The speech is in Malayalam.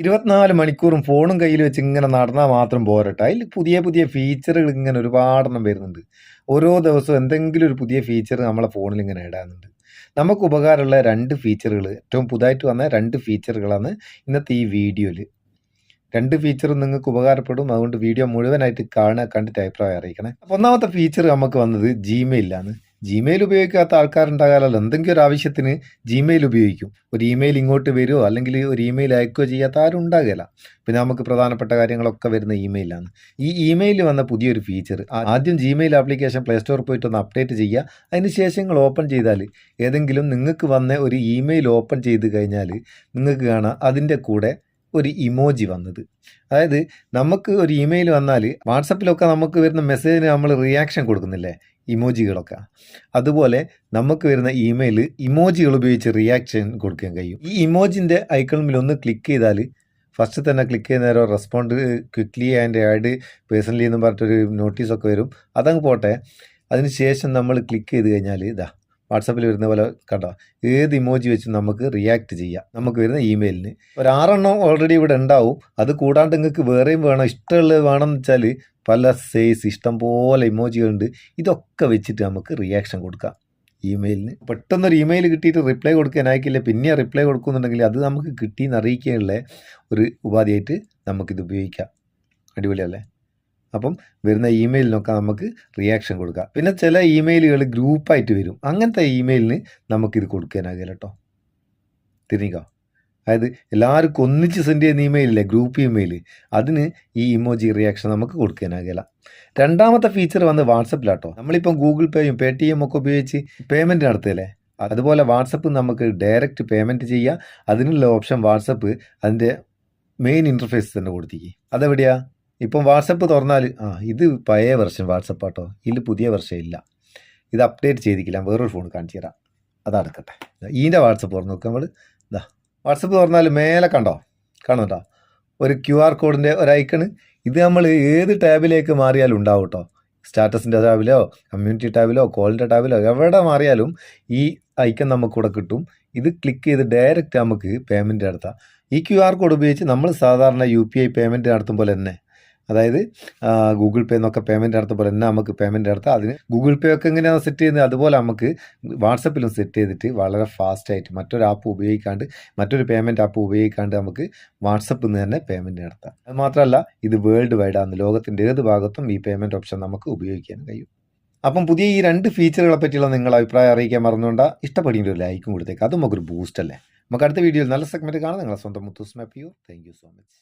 ഇരുപത്തിനാല് മണിക്കൂറും ഫോണും കയ്യിൽ വെച്ച് ഇങ്ങനെ നടന്നാൽ മാത്രം പോരട്ടെ. അതിൽ പുതിയ പുതിയ ഫീച്ചറുകൾ ഇങ്ങനെ ഒരുപാടെണ്ണം വരുന്നുണ്ട്. ഓരോ ദിവസവും എന്തെങ്കിലും ഒരു പുതിയ ഫീച്ചർ നമ്മളെ ഫോണിൽ ഇങ്ങനെ ഇടാനുണ്ട്. നമുക്ക് ഉപകാരമുള്ള രണ്ട് ഫീച്ചറുകൾ ഏറ്റവും പുതുതായിട്ട് വന്ന രണ്ട് ഫീച്ചറുകളാണ് ഇന്നത്തെ ഈ വീഡിയോയിൽ രണ്ട് ഫീച്ചറും നിങ്ങൾക്ക് ഉപകാരപ്പെടും. അതുകൊണ്ട് വീഡിയോ മുഴുവനായിട്ട് കാണുക കണ്ടിട്ട് അഭിപ്രായം അറിയിക്കണേ. ഒന്നാമത്തെ ഫീച്ചർ നമുക്ക് വന്നത് ജിമെയിലാണ് ജിമെയിൽ ഉപയോഗിക്കാത്ത ആൾക്കാരുണ്ടാകാലോ എന്തെങ്കിലും ഒരു ആവശ്യത്തിന് ജിമെയിൽ ഉപയോഗിക്കും. ഒരു ഇമെയിൽ ഇങ്ങോട്ട് വരുമോ അല്ലെങ്കിൽ ഒരു ഇമെയിൽ അയക്കുകയോ ചെയ്യാത്ത ആരും ഉണ്ടാകില്ല പിന്നെ നമുക്ക് പ്രധാനപ്പെട്ട കാര്യങ്ങളൊക്കെ വരുന്ന ഇമെയിലാണ് ഈ ഇമെയിൽ വന്ന പുതിയൊരു ഫീച്ചർ ആദ്യം ജിമെയിൽ ആപ്ലിക്കേഷൻ പ്ലേ സ്റ്റോറിൽ പോയിട്ട് ഒന്ന് അപ്ഡേറ്റ് ചെയ്യുക. അതിനുശേഷം നിങ്ങൾ ഓപ്പൺ ചെയ്താൽ ഏതെങ്കിലും നിങ്ങൾക്ക് വന്ന ഒരു ഇമെയിൽ ഓപ്പൺ ചെയ്ത് കഴിഞ്ഞാൽ നിങ്ങൾക്ക് കാണാം അതിന്റെ കൂടെ ഒരു ഇമോജി വന്നത്. അതായത് നമുക്ക് ഒരു ഇമെയിൽ വന്നാൽ വാട്സപ്പിലൊക്കെ നമുക്ക് വരുന്ന മെസ്സേജിന് നമ്മൾ റിയാക്ഷൻ കൊടുക്കുന്നില്ലേ? ഇമോജികളൊക്കെ അതുപോലെ നമുക്ക് വരുന്ന ഇമെയിൽ ഇമോജികൾ ഉപയോഗിച്ച് റിയാക്ഷൻ കൊടുക്കാൻ കഴിയും. ഈ ഇമോജിന്റെ ഐക്കണിൽ ഒന്ന് ക്ലിക്ക് ചെയ്താൽ ഫസ്റ്റ് തന്നെ ക്ലിക്ക് ചെയ്യുന്ന നേരം respond quickly and add personally എന്ന് പറഞ്ഞിട്ടൊരു നോട്ടീസൊക്കെ വരും. അതങ്ങ് പോട്ടെ. അതിന് ശേഷം നമ്മൾ ക്ലിക്ക് ചെയ്ത് കഴിഞ്ഞാൽ ഇതാ വാട്സപ്പിൽ വരുന്ന പോലെ കണ്ടോ? ഏത് ഇമോജി വെച്ച് നമുക്ക് റിയാക്ട് ചെയ്യാം. നമുക്ക് വരുന്ന ഇമെയിലിന് ഒരു ആറെണ്ണം ഓൾറെഡി ഇവിടെ ഉണ്ടാവും. അത് കൂടാണ്ട് നിങ്ങൾക്ക് വേറെയും വേണം. ഇഷ്ടമുള്ളത് വേണമെന്ന് വെച്ചാൽ പല സൈസ് ഇഷ്ടം പോലെ ഇമോജികളുണ്ട്. ഇതൊക്കെ വെച്ചിട്ട് നമുക്ക് റിയാക്ഷൻ കൊടുക്കാം. ഇമെയിലിന് പെട്ടെന്നൊരു ഇമെയിൽ കിട്ടിയിട്ട് റിപ്ലൈ കൊടുക്കാൻ അയക്കില്ല പിന്നെ റിപ്ലൈ കൊടുക്കുന്നുണ്ടെങ്കിൽ അത് നമുക്ക് കിട്ടിയെന്ന് അറിയിക്കാനുള്ള ഒരു ഉപാധിയായിട്ട് നമുക്കിത് ഉപയോഗിക്കാം. അടിപൊളിയല്ലേ? അപ്പം വരുന്ന ഇമെയിലിനൊക്കെ നമുക്ക് റിയാക്ഷൻ കൊടുക്കാം. പിന്നെ ചില ഇമെയിലുകൾ ഗ്രൂപ്പായിട്ട് വരും. അങ്ങനത്തെ ഇമെയിലിന് നമുക്കിത് കൊടുക്കാനാകില്ല കേട്ടോ തിരിഞ്ഞോ അതായത് എല്ലാവർക്കും ഒന്നിച്ച് സെൻഡ് ചെയ്യുന്ന ഇമെയിലില്ലേ ഗ്രൂപ്പ് ഇമെയിൽ അതിന് ഈ ഇമോജി റിയാക്ഷൻ നമുക്ക് കൊടുക്കാനാകില്ല. രണ്ടാമത്തെ ഫീച്ചർ വന്ന് വാട്സപ്പിലാട്ടോ. നമ്മളിപ്പം ഗൂഗിൾ പേയും പേ ടി എം ഒക്കെ ഉപയോഗിച്ച് പേയ്മെന്റ് നടത്തിയല്ലേ അതുപോലെ വാട്സപ്പ് നമുക്ക് ഡയറക്റ്റ് പേയ്മെന്റ് ചെയ്യുക അതിനുള്ള ഓപ്ഷൻ വാട്സപ്പ് അതിന്റെ മെയിൻ ഇന്റർഫേസ് തന്നെ കൊടുത്തിരിക്കും. അതെവിടെയാ? ഇപ്പം വാട്സപ്പ് തുറന്നാൽ ആ ഇത് പഴയ വെർഷൻ വാട്സപ്പ് ആട്ടോ. ഇതിൽ പുതിയ വെർഷൻ ഇല്ല. ഇത് അപ്ഡേറ്റ് ചെയ്തിക്കില്ല. വേറൊരു ഫോൺ കാണിച്ചു തരാം. അതടക്കട്ടെ ഇതിന്റെ വാട്സപ്പ് തുറന്ന് നോക്കുക നമ്മൾ ഇതാ വാട്സപ്പ് തുറന്നാൽ മേലെ കണ്ടോ? കാണുന്നുണ്ടോ ഒരു ക്യു ആർ കോഡിന്റെ ഒരു ഐക്കണ് ഇത് നമ്മൾ ഏത് ടാബിലേക്ക് മാറിയാലും ഉണ്ടാവും കേട്ടോ. സ്റ്റാറ്റസിന്റെ ടാബിലോ കമ്മ്യൂണിറ്റി ടാബിലോ കോളിന്റെ ടാബിലോ എവിടെ മാറിയാലും ഈ ഐക്കൺ നമുക്കിവിടെ കിട്ടും. ഇത് ക്ലിക്ക് ചെയ്ത് ഡയറക്റ്റ് നമുക്ക് പേയ്മെന്റ് നടത്താം. ഈ ക്യു ആർ കോഡ് ഉപയോഗിച്ച് നമ്മൾ സാധാരണ യു പി ഐ പേയ്മെന്റ് നടത്തും പോലെ തന്നെ അതായത് ഗൂഗിൾ പേ എന്നൊക്കെ പേയ്മെന്റ് നടത്ത പോലെ തന്നെ നമുക്ക് പേയ്മെന്റ് നടത്താം. അതിന് ഗൂഗിൾ പേ ഒക്കെ എങ്ങനെയാണ് സെറ്റ് ചെയ്യുന്നത്? അതുപോലെ നമുക്ക് വാട്സപ്പിലും സെറ്റ് ചെയ്തിട്ട് വളരെ ഫാസ്റ്റായിട്ട് മറ്റൊരു ആപ്പ് ഉപയോഗിക്കാണ്ട് മറ്റൊരു പേയ്മെന്റ് ആപ്പ് ഉപയോഗിക്കാണ്ട് നമുക്ക് വാട്സപ്പിൽ നിന്ന് തന്നെ പേയ്മെന്റ് നടത്താം. അത് മാത്രമല്ല ഇത് വേൾഡ് വൈഡാണ് ലോകത്തിന്റെ ഏത് ഭാഗത്തും ഈ പേയ്മെന്റ് ഓപ്ഷൻ നമുക്ക് ഉപയോഗിക്കാൻ കഴിയും. അപ്പം പുതിയ ഈ രണ്ട് ഫീച്ചറുകളെ പറ്റിയുള്ള നിങ്ങളുടെ അഭിപ്രായം അറിയിക്കാൻ മറന്നുകൊണ്ട് ഇഷ്ടപ്പെടുന്ന ഒരു ലൈക്കും കൊടുത്തേക്ക്. അത് നമുക്കൊരു ബൂസ്റ്റ് അല്ലേ? നമുക്ക് അടുത്ത വീഡിയോയിൽ നല്ല സെഗ്മെന്റ് കാണാം. നിങ്ങളെ സ്വന്തം മുത്തൂസ് മാപ്പ് ചെയ്യൂ താങ്ക് യു സോ മച്ച്